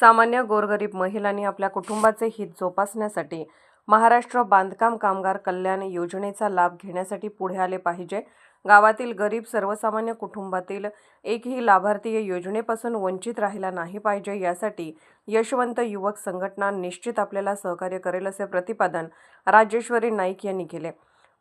सामान्य गोरगरीब महिलांनी आपल्या कुटुंबाचे हित जोपासण्यासाठी महाराष्ट्र बांधकाम कामगार कल्याण योजनेचा लाभ घेण्यासाठी पुढे आले पाहिजे. गावातील गरीब सर्वसामान्य कुटुंबातील एकही लाभार्थी योजनेपासून वंचित राहिला नाही पाहिजे यासाठी यशवंत युवक संघटना निश्चित आपल्याला सहकार्य करेल असे प्रतिपादन राजेश्वरी नाईक यांनी केले.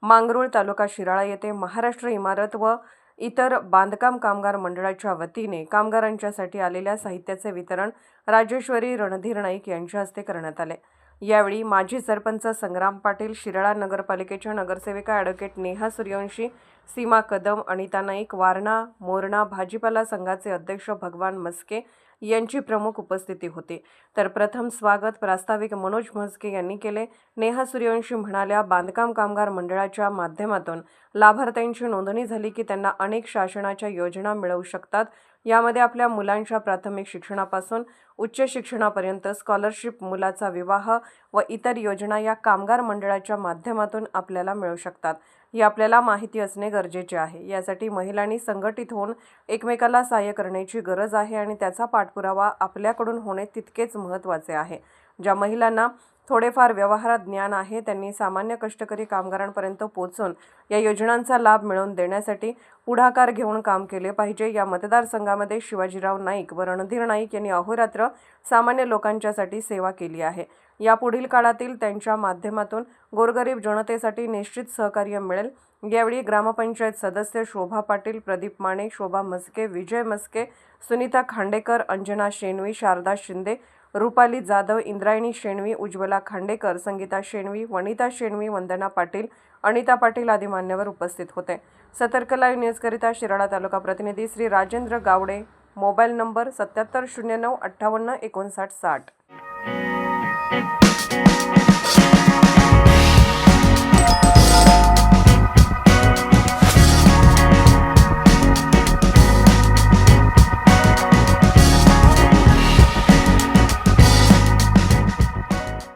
मांगरूळ तालुका शिराळा येथे महाराष्ट्र इमारत व इतर बांधकाम कामगार मंडळाच्या वतीने कामगारांच्यासाठी आलेल्या साहित्याचे वितरण राजेश्वरी रणधीर नाईक यांच्या हस्ते करण्यात आले. यावेळी माजी सरपंच संग्राम पाटील शिराळा नगरपालिकेच्या नगरसेविका ॲडव्होकेट नेहा सूर्यवंशी सीमा कदम अनिता नाईक वारणा मोरणा भाजीपाला संघाचे अध्यक्ष भगवान मस्के यांची प्रमुख उपस्थिती होती. तर प्रथम स्वागत प्रास्ताविक मनोज म्हस्के यांनी केले. नेहा सूर्यवंशी म्हणाल्या बांधकाम कामगार मंडळाच्या माध्यमातून लाभार्थ्यांची नोंदणी झाली की त्यांना अनेक शासनाच्या योजना मिळवू शकतात. यामध्ये आपल्या मुलांच्या प्राथमिक शिक्षणापासून उच्च शिक्षणापर्यंत स्कॉलरशिप मुलाचा विवाह व इतर योजना या कामगार मंडळाच्या माध्यमातून आपल्याला मिळू शकतात. ही आपल्याला माहिती असणे गरजेचे आहे. यासाठी महिलांनी संघटित होऊन एकमेकाला सहाय्य करण्याची गरज आहे आणि त्याचा पाठपुरावा आपल्याकडून होणे तितकेच महत्त्वाचे आहे. ज्या महिलांना थोडेफार व्यवहारात ज्ञान आहे त्यांनी सामान्य कष्टकरी कामगारांपर्यंत पोहोचून या योजनांचा लाभ मिळवून देण्यासाठी पुढाकार घेऊन काम केले पाहिजे. या मतदारसंघामध्ये शिवाजीराव नाईक व रणधीर नाईक यांनी अहोरात्र सामान्य लोकांच्यासाठी सेवा केली आहे. यापुढील काळातील त्यांच्या माध्यमातून गोरगरीब जनतेसाठी निश्चित सहकार्य मिळेल. यावेळी ग्रामपंचायत सदस्य शोभा पाटील प्रदीप माने शोभा मस्के विजय मस्के सुनीता खांडेकर अंजना शेणवी शारदा शिंदे रुपाली जाधव इंद्रायणी शेणवी उज्ज्वला खांडेकर संगीता शेणवी वनिता शेणवी वंदना पाटील अनिता पाटील आदी मान्यवर उपस्थित होते. सतर्क लाईव्ह न्यूजकरिता शिराळा तालुका प्रतिनिधी श्री राजेंद्र गावडे. मोबाईल नंबर सत्याहत्तर शून्य नऊ अठ्ठावन्न एकोणसाठ साठ.